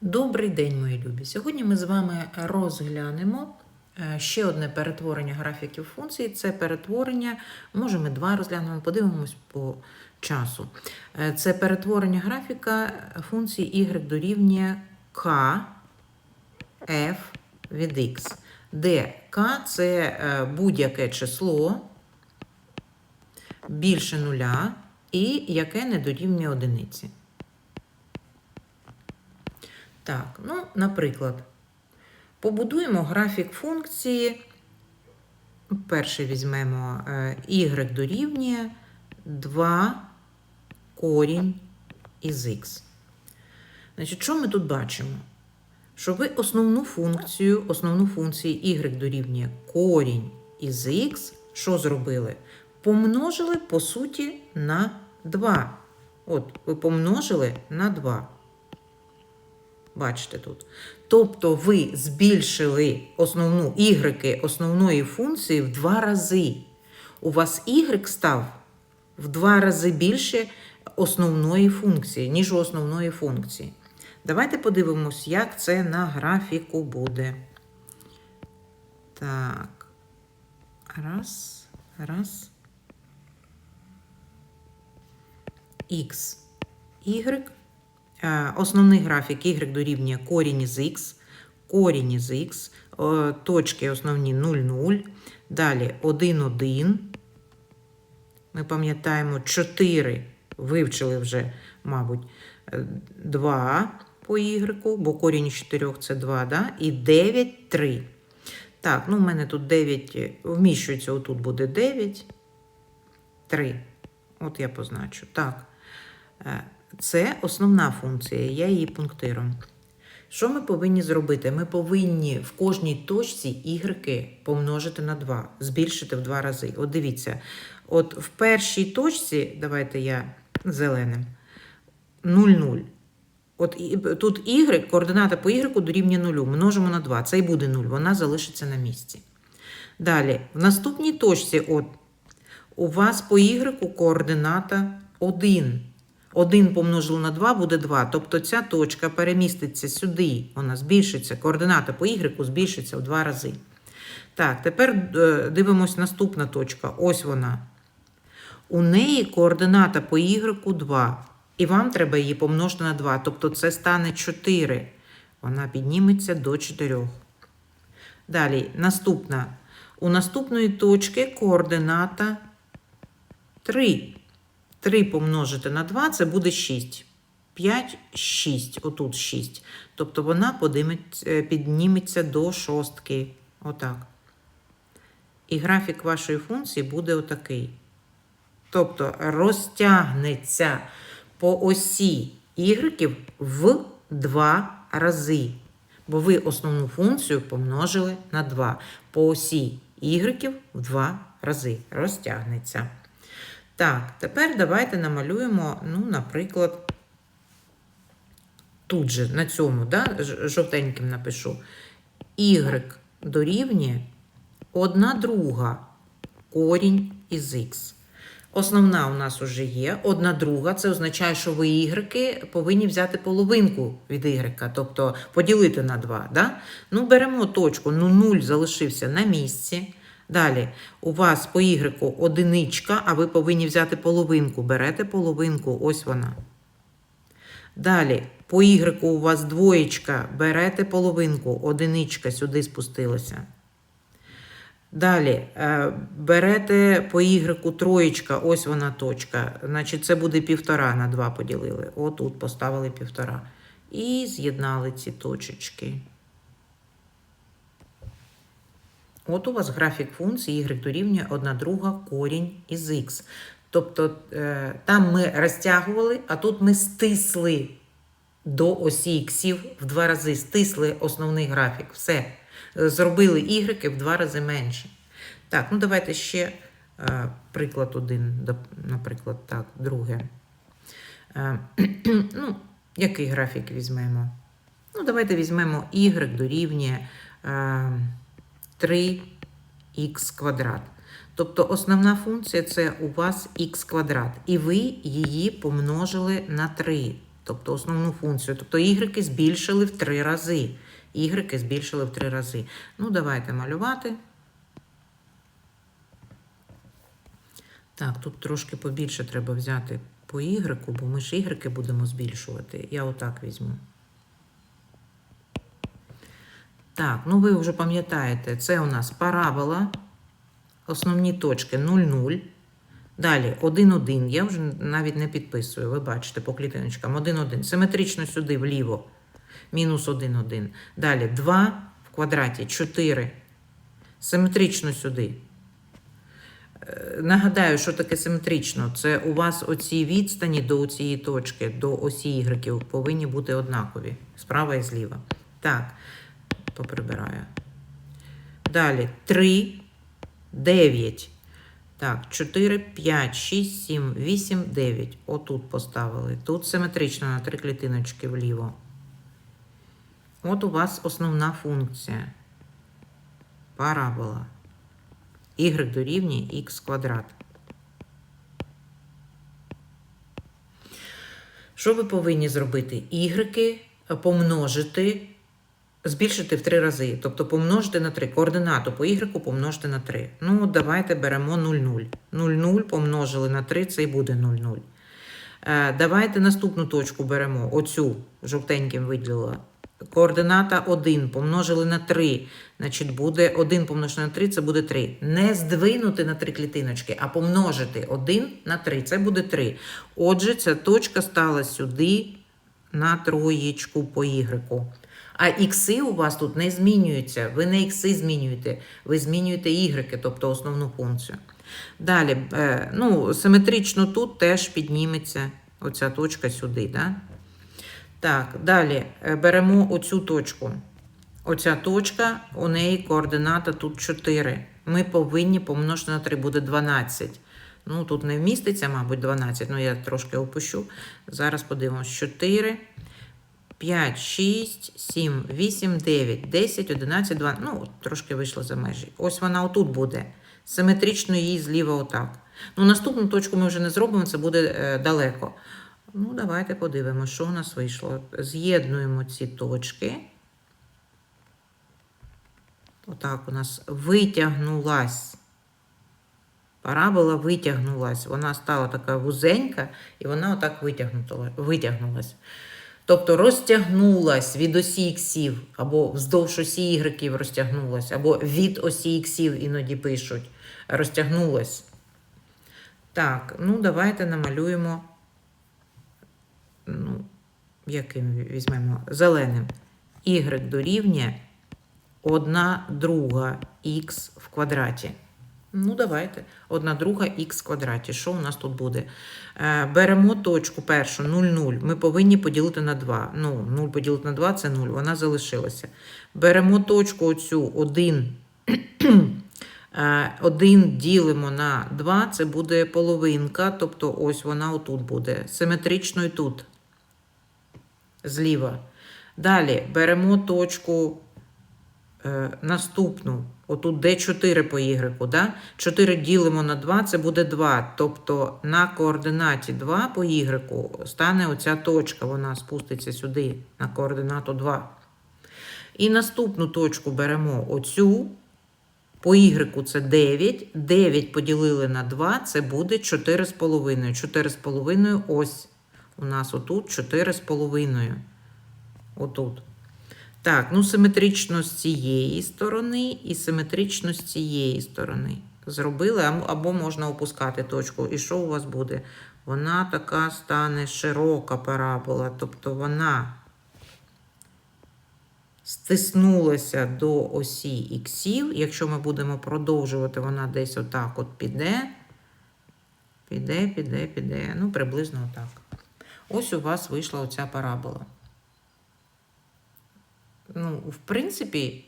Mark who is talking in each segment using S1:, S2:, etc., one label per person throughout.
S1: Добрий день, мої любі! Сьогодні ми з вами розглянемо е, ще одне перетворення графіків функцій. Це перетворення, може ми два розглянемо, подивимось по часу. Е, Це перетворення графіка функції y дорівнює k f від x, де k – це е, будь-яке число більше нуля і яке не дорівнює одиниці. Так, ну, наприклад, побудуємо графік функції. Перший візьмемо е, y дорівнює 2 корінь із х. Значить, що ми тут бачимо? Що ви основну функцію, основну функцію y дорівнює корінь із х, що зробили? Помножили, по суті, на 2. От, ви помножили на 2. Бачите тут. Тобто ви збільшили основну y основної функції в два рази. У вас y став в два рази більше основної функції, ніж у основної функції. Давайте подивимось, як це на графіку буде. Так. Раз, раз. Х. Y Основний графік y дорівнює корінь із х, корінь із х, е, точки основні 0, 0. Далі 1, 1. Ми пам'ятаємо 4, вивчили вже, мабуть, 2 по y, бо корінь із 4 це 2, да? і 9, 3. Так, ну в мене тут 9, вміщується, отут буде 9, 3. От я позначу. Так. Це основна функція, я її пунктиром. Що ми повинні зробити? Ми повинні в кожній точці y помножити на 2, збільшити в 2 рази. От дивіться, от в першій точці, давайте я зеленим, 0, 0. От тут y, координата по y дорівнює 0, множимо на 2. Це і буде 0, вона залишиться на місці. Далі, в наступній точці, от, у вас по y координата 1. 1 помножили на 2 буде 2. Тобто ця точка переміститься сюди, вона збільшиться, координата по y збільшиться в 2 рази. Так, тепер е, дивимось наступна точка. Ось вона. У неї координата по y 2. І вам треба її помножити на 2. Тобто це стане 4. Вона підніметься до 4. Далі, наступна. У наступної точки координата 3. 3 помножити на 2 це буде 6. 5, 6. Отут 6. Тобто вона е, підніметься до шостки. Отак. І графік вашої функції буде отакий. Тобто розтягнеться по осі y в 2 рази. Бо ви основну функцію помножили на 2. По осі y в 2 рази розтягнеться. Так, тепер давайте намалюємо, ну, наприклад, тут же на цьому, да, жовтеньким напишу. Y дорівнює 1 друга корінь із х. Основна у нас вже є. Одна друга, це означає, що ви y повинні взяти половинку від y, тобто поділити на 2. Да? Ну, беремо точку, ну 0 залишився на місці. Далі, у вас по y одиничка, а ви повинні взяти половинку. Берете половинку, ось вона. Далі, по y у вас двоєчка, берете половинку, одиничка сюди спустилася. Далі, е, берете по y троєчка, ось вона точка. Значить, це буде півтора на 2 поділили. Отут поставили півтора. І з'єднали ці точечки. От у вас графік функції y дорівнює 1 друга корінь із х. Тобто е, там ми розтягували, а тут ми стисли до осі іксів в два рази, стисли основний графік. Все. Зробили y в два рази менше. Так, ну давайте ще е, приклад один, наприклад, так, друге. Е, ну, який графік візьмемо? Ну, давайте візьмемо y дорівнює 3х квадрат. Тобто основна функція це у вас х квадрат. І ви її помножили на 3. тобто основну функцію. Тобто ігреки збільшили в три рази. Ігреки збільшили в три рази. Ну, давайте малювати. Так, тут трошки побільше треба взяти по ігреку, бо ми ж ігреки будемо збільшувати. Я отак візьму. Так, ну ви вже пам'ятаєте, це у нас парабола, основні точки 0,0. Далі 1,1. Я вже навіть не підписую, ви бачите по клітиночкам. 1,1. Симетрично сюди вліво. Мінус 1,1. Далі 2 в квадраті 4. Симетрично сюди. Е, Нагадаю, що таке симетрично. Це у вас оці відстані до цієї точки, до осі ігреків повинні бути однакові. Справа і зліва. Так, поприбираю. Далі 3, 9. Так, 4, 5, 6, 7, 8, 9. Отут поставили. Тут симетрично на три клітиночки вліво. От у вас основна функція. Парабола. Y дорівнює х квадрат. Що ви повинні зробити? Y помножити, збільшити в три рази. Тобто помножити на 3. Координату по Y помножити на 3. Ну, давайте беремо 0,0. 0,0 помножили на 3, це і буде 0,0. Е, Давайте наступну точку беремо. Оцю жовтеньким виділила. Координата 1 помножили на 3. Значить, буде 1 помножити на 3, це буде 3. Не здвинути на 3 клітиночки, а помножити 1 на 3, це буде 3. Отже, ця точка стала сюди на троєчку по Y. А ікси у вас тут не змінюються. Ви не ікси змінюєте, ви змінюєте Y, тобто основну функцію. Далі, е, ну, симетрично тут теж підніметься оця точка сюди. Да? Так, далі е, беремо оцю точку. Оця точка, у неї координата тут 4. Ми повинні помножити на 3, буде 12. Ну, тут не вміститься, мабуть, 12, ну я трошки опущу. Зараз подивимось. 4, 5, 6, 7, 8, 9, 10, 11, 12. Ну, трошки вийшло за межі. Ось вона отут буде. Симетрично її зліва отак. Ну, наступну точку ми вже не зробимо, це буде е, далеко. Ну, давайте подивимося, що у нас вийшло. З'єднуємо ці точки. Отак у нас витягнулась. Парабола витягнулась. Вона стала така вузенька, і вона отак витягнула- витягнулась. Тобто розтягнулась від осі іксів, або вздовж осі ігреків розтягнулась, або від осі іксів іноді пишуть. Розтягнулась. Так, ну давайте намалюємо. Ну, яким візьмемо? Зеленим. Y дорівнює 1 друга х в квадраті. Ну, давайте. 1 друга х квадраті. Що у нас тут буде? Е, беремо точку першу 0,0. Ми повинні поділити на 2. Ну, 0 поділити на 2 це 0, вона залишилася. Беремо точку оцю 1. 1 ділимо на 2, це буде половинка, тобто ось вона отут буде. Симетрично і тут. Зліва. Далі беремо точку е, наступну. Отут D4 по Y. Да? 4 ділимо на 2, це буде 2. Тобто на координаті 2 по Y стане оця точка, вона спуститься сюди на координату 2. І наступну точку беремо оцю. По Y це 9. 9 поділили на 2, це буде 4,5. 4,5 ось. У нас отут 4,5. Отут. Так, ну симетрично з цієї сторони і симетрично з цієї сторони. Зробили, або- можна опускати точку. І що у вас буде? Вона така стане широка парабола, тобто вона стиснулася до осі іксів. Якщо ми будемо продовжувати, вона десь отак от піде. Піде, піде, піде. Ну, приблизно отак. Ось у вас вийшла оця парабола. Ну, в принципі,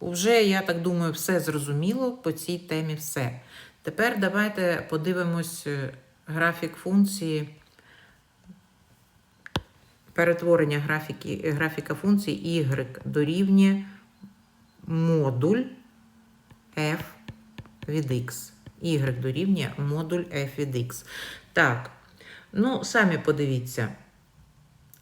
S1: вже, я так думаю, все зрозуміло по цій темі все. Тепер давайте подивимось е, графік функції, перетворення графіки, графіка функції y дорівнює модуль f від x. y дорівнює модуль f від x. Так, ну, самі подивіться.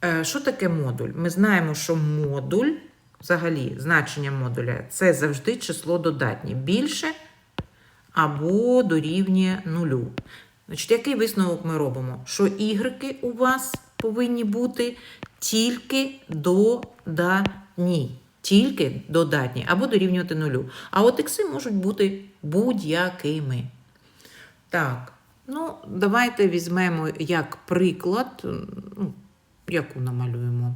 S1: Е, Що таке модуль? Ми знаємо, що модуль, взагалі, значення модуля це завжди число додатнє. Більше або дорівнює нулю. Значить, який висновок ми робимо? Що ігреки у вас повинні бути тільки додатні. Тільки додатні або дорівнювати нулю. А от ікси можуть бути будь-якими. Так, ну, давайте візьмемо як приклад, ну, яку намалюємо.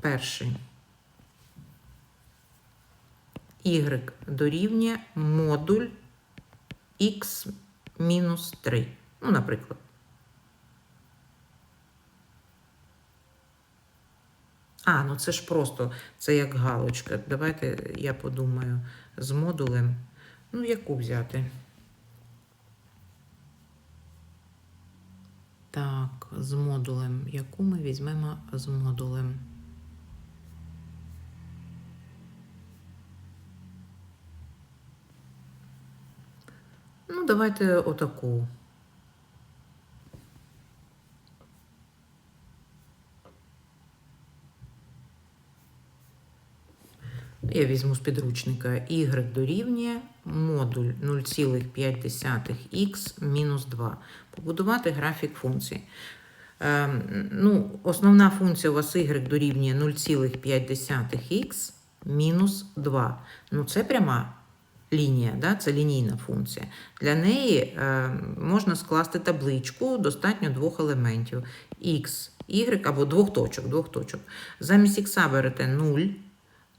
S1: Перший. Y дорівнює модуль x мінус 3. Ну, наприклад. А, ну це ж просто, це як галочка. Давайте я подумаю з модулем. Ну, яку взяти? Так, з модулем. Яку ми візьмемо з модулем? Ну, давайте отаку. Я візьму з підручника y дорівнює модуль 0,5х мінус 2. Побудувати графік функції. Ем, ну, основна функція у вас y дорівнює 0,5х мінус 2. Ну, це пряма лінія, да? це лінійна функція. Для неї е, можна скласти табличку, достатньо двох елементів. x, y або двох точок. Двох точок. Замість х берете 0.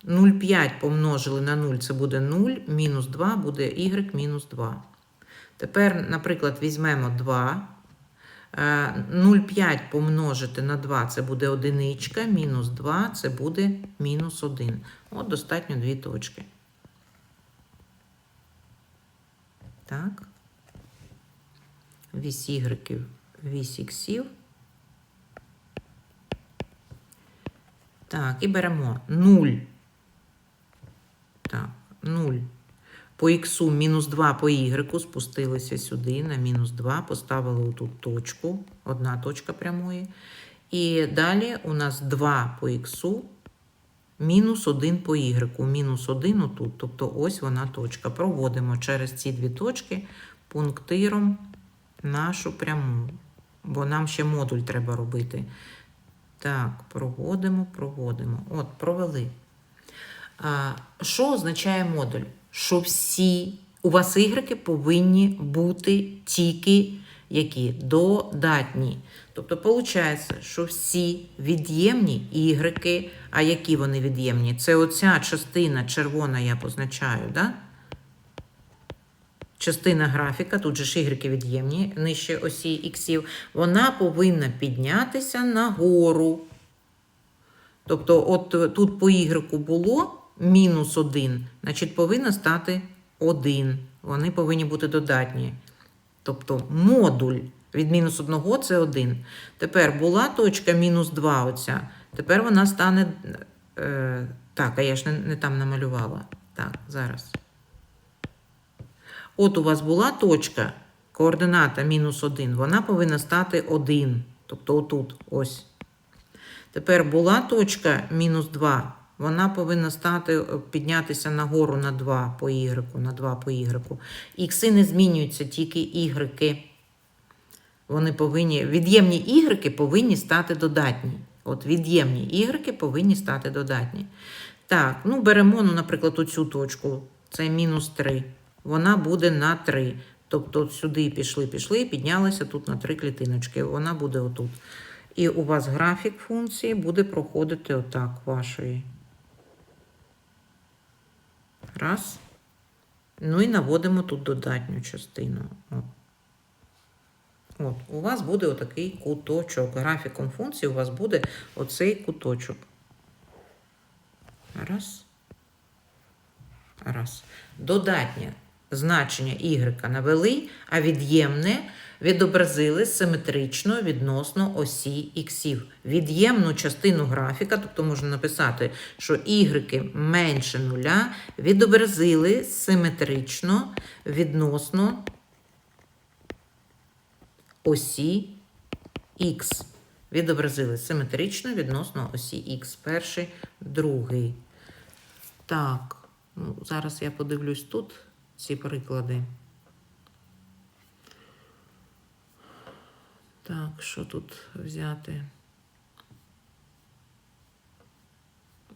S1: 0,5 помножили на 0 це буде 0, мінус 2 буде y мінус 2. Тепер, наприклад, візьмемо 2. 0,5 помножити на 2 це буде одиничка, мінус 2 це буде мінус 1. От достатньо дві точки. Так. Вісь y, вісь іксів. Так, і беремо 0. Так, 0. По х мінус 2 по y спустилися сюди на мінус 2, поставили тут точку, одна точка прямої. І далі у нас 2 по х, мінус 1 по y, мінус 1 отут. Тобто ось вона точка. Проводимо через ці дві точки пунктиром нашу пряму. Бо нам ще модуль треба робити. Так, проводимо, проводимо. От, провели. А, Що означає модуль? Що всі у вас ігреки повинні бути тільки які додатні. Тобто, виходить, що всі від'ємні ігреки, а які вони від'ємні? Це оця частина червона я позначаю, да? Частина графіка, тут же ж ігреки від'ємні, нижче осі іксів, вона повинна піднятися нагору. Тобто, от тут по ігреку було мінус 1, значить, повинна стати 1. Вони повинні бути додатні. Тобто модуль від мінус 1 це 1. Тепер була точка мінус 2. оця. Тепер вона стане. Е, так, а я ж не, не там намалювала. Так, зараз. От у вас була точка, координата мінус 1, вона повинна стати 1. Тобто отут ось. Тепер була точка мінус 2, вона повинна стати, піднятися нагору на 2 по y, на 2 по y. Ікси не змінюються, тільки y. Вони повинні, від'ємні y повинні стати додатні. От від'ємні y повинні стати додатні. Так, ну беремо, ну, наприклад, оцю точку. Це мінус 3. Вона буде на 3. Тобто сюди пішли, пішли, піднялися тут на 3 клітиночки. Вона буде отут. І у вас графік функції буде проходити отак вашої. Раз. Ну і наводимо тут додатню частину. От. От, у вас буде отакий куточок. Графіком функції у вас буде оцей куточок. Раз. Раз. Додатнє значення y навели, а від'ємне відобразили симетрично відносно осі іксів. Від'ємну частину графіка, тобто можна написати, що y менше нуля відобразили симетрично відносно осі Х. Відобразили симетрично відносно осі Х. Перший, другий. Так, ну, зараз я подивлюсь тут ці приклади. Так, що тут взяти?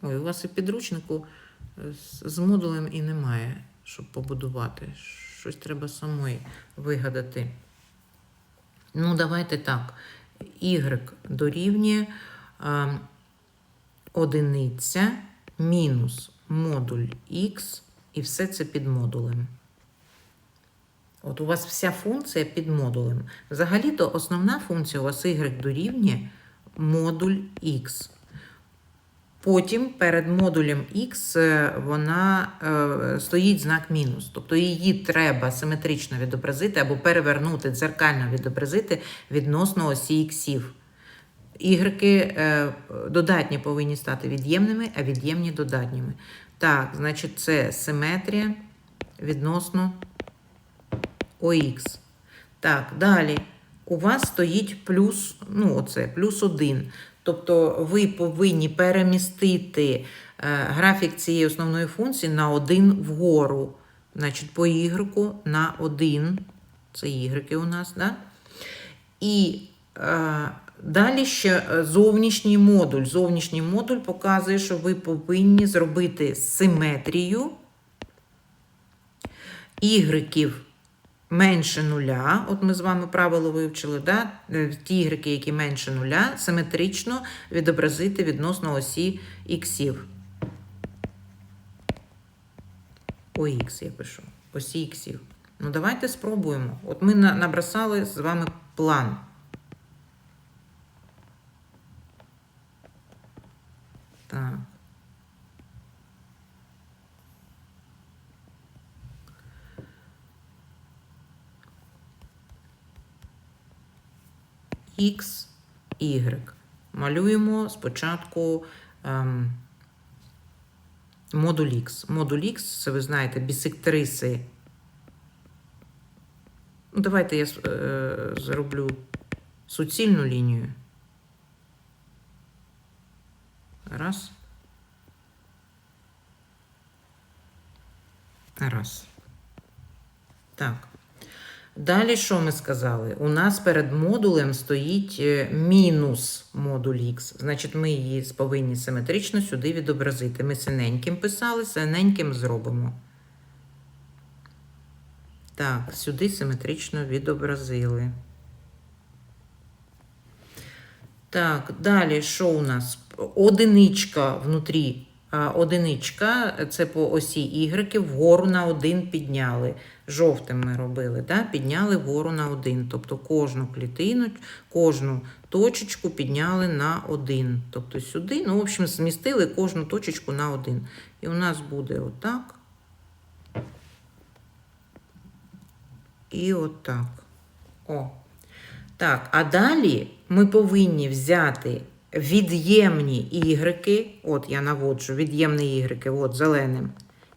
S1: Ой, у вас і підручнику з- модулем і немає, щоб побудувати. Щось треба самої вигадати. Ну, давайте так. Y дорівнює а, одиниця мінус модуль X, і все це під модулем. От у вас вся функція під модулем. Взагалі-то основна функція у вас y дорівнює модуль x. Потім перед модулем x е, вона е, стоїть знак мінус. Тобто її треба симетрично відобразити або перевернути, дзеркально відобразити відносно осі іксів. Ігреки е, додатні повинні стати від'ємними, а від'ємні додатніми. Так, значить, це симетрія відносно ОХ. Так, далі. У вас стоїть плюс, ну, оце, плюс 1. Тобто ви повинні перемістити е, графік цієї основної функції на 1 вгору. Значить, по Y на 1. Це Y у нас, да? І е, далі ще е, зовнішній модуль. Зовнішній модуль показує, що ви повинні зробити симетрію ігреків менше нуля. От ми з вами правило вивчили, да? Е, ті ігреки, які менше нуля, симетрично відобразити відносно осі іксів. ОХ я пишу. Осі іксів. Ну, давайте спробуємо. От ми набросали з вами план. Так. X, Y. Малюємо спочатку ем, модуль X. Модуль X, це ви знаєте, бісектриси. Ну, давайте я е, зроблю суцільну лінію. Раз. Раз. Так. Далі що ми сказали? У нас перед модулем стоїть е, мінус модуль Х. Значить, ми її повинні симетрично сюди відобразити. Ми синеньким писали, синеньким зробимо. Так, сюди симетрично відобразили. Так, далі що у нас? Одиничка внутрі. Одиничка це по осі Y, вгору на 1 підняли. Жовтим ми робили, да? підняли вгору на 1. Тобто кожну клітину, кожну точечку підняли на 1. Тобто сюди, ну, в общем, змістили кожну точечку на 1. І у нас буде отак. І отак. О. Так, а далі ми повинні взяти від'ємні ігреки, от я наводжу від'ємні ігреки, от зеленим,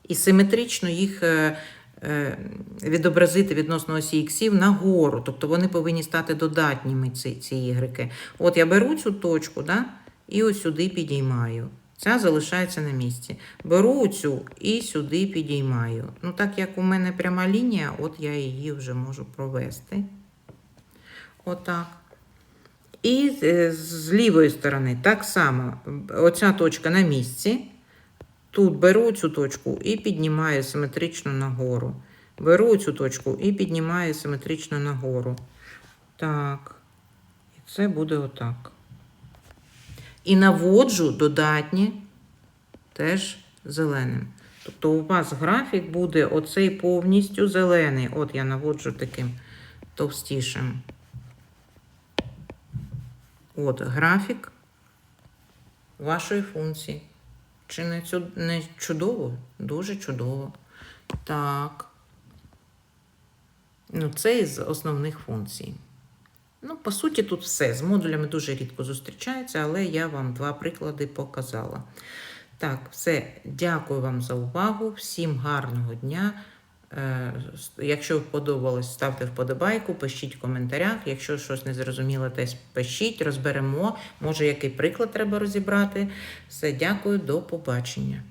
S1: і симетрично їх е, е, відобразити відносно осі іксів нагору. Тобто вони повинні стати додатніми, ці, ці ігреки. От я беру цю точку, да, і ось сюди підіймаю. Ця залишається на місці. Беру цю і сюди підіймаю. Ну, так як у мене пряма лінія, от я її вже можу провести. Отак. І е, з лівої сторони так само. Оця точка на місці. Тут беру цю точку і піднімаю симетрично нагору. Беру цю точку і піднімаю симетрично нагору. Так. І це буде отак. І наводжу додатні теж зеленим. Тобто у вас графік буде оцей повністю зелений. От я наводжу таким товстішим. От графік вашої функції. Чи не, цю, не чудово? Дуже чудово. Так. Ну, це із основних функцій. Ну, по суті, тут все. З модулями дуже рідко зустрічається, але я вам два приклади показала. Так, все. Дякую вам за увагу. Всім гарного дня. Е, Якщо подобалось, ставте вподобайку, пишіть в коментарях. Якщо щось не зрозуміло, теж пишіть, розберемо. Може, який приклад треба розібрати. Все, дякую, до побачення.